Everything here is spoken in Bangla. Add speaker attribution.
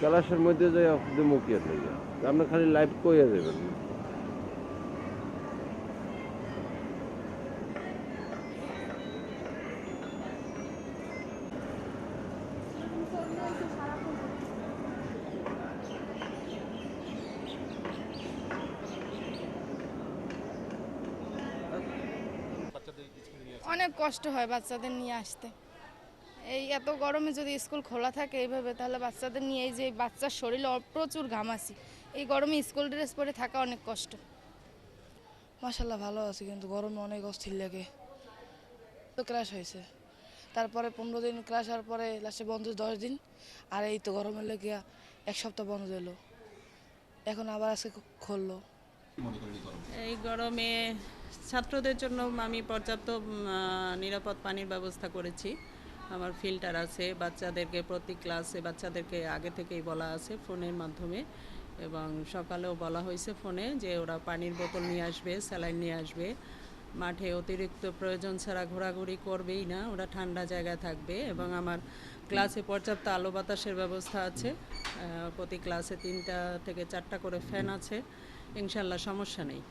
Speaker 1: ক্লাসের মধ্যে যাই আপনি মুখিয়ে আপনি খালি লাইভ কইয়া যাবেন
Speaker 2: অনেক কষ্ট হয় বাচ্চাদের নিয়ে আসতে। এই এত গরমে যদি স্কুল খোলা থাকে এইভাবে তাহলে বাচ্চাদের নিয়ে এই যে বাচ্চার শরীরে অ- প্রচুর ঘামাসি এই গরমে স্কুল ড্রেস পরে থাকা অনেক কষ্ট।
Speaker 3: মাসাল্লাহ ভালো আছে কিন্তু গরমে অনেক অস্থির লাগে। তো ক্রাশ হয়েছে। তারপরে পনেরো দিন ক্রাশ হওয়ার পরে লাস্টে বন্ধ দশ দিন। আর এই তো গরমের লেগে এক সপ্তাহ বন্ধ দিল এখন আবার আজকে খুললো।
Speaker 4: এই গরমে ছাত্রদের জন্য আমি পর্যাপ্ত নিরাপদ পানির ব্যবস্থা করেছি। আমার ফিল্টার আছে, বাচ্চাদেরকে প্রতি ক্লাসে বাচ্চাদেরকে আগে থেকেই বলা আছে ফোনের মাধ্যমে এবং সকালেও বলা হয়েছে ফোনে যে ওরা পানির বোতল নিয়ে আসবে, স্যালাইন নিয়ে আসবে। মাঠে অতিরিক্ত প্রয়োজন ছাড়া ঘোরাঘুরি করবেই না, ওরা ঠান্ডা জায়গায় থাকবে এবং আমার ক্লাসে পর্যাপ্ত আলো বাতাসের ব্যবস্থা আছে। প্রতি ক্লাসে তিনটা থেকে চারটা করে ফ্যান আছে। ইনশাল্লাহ সমস্যা নেই।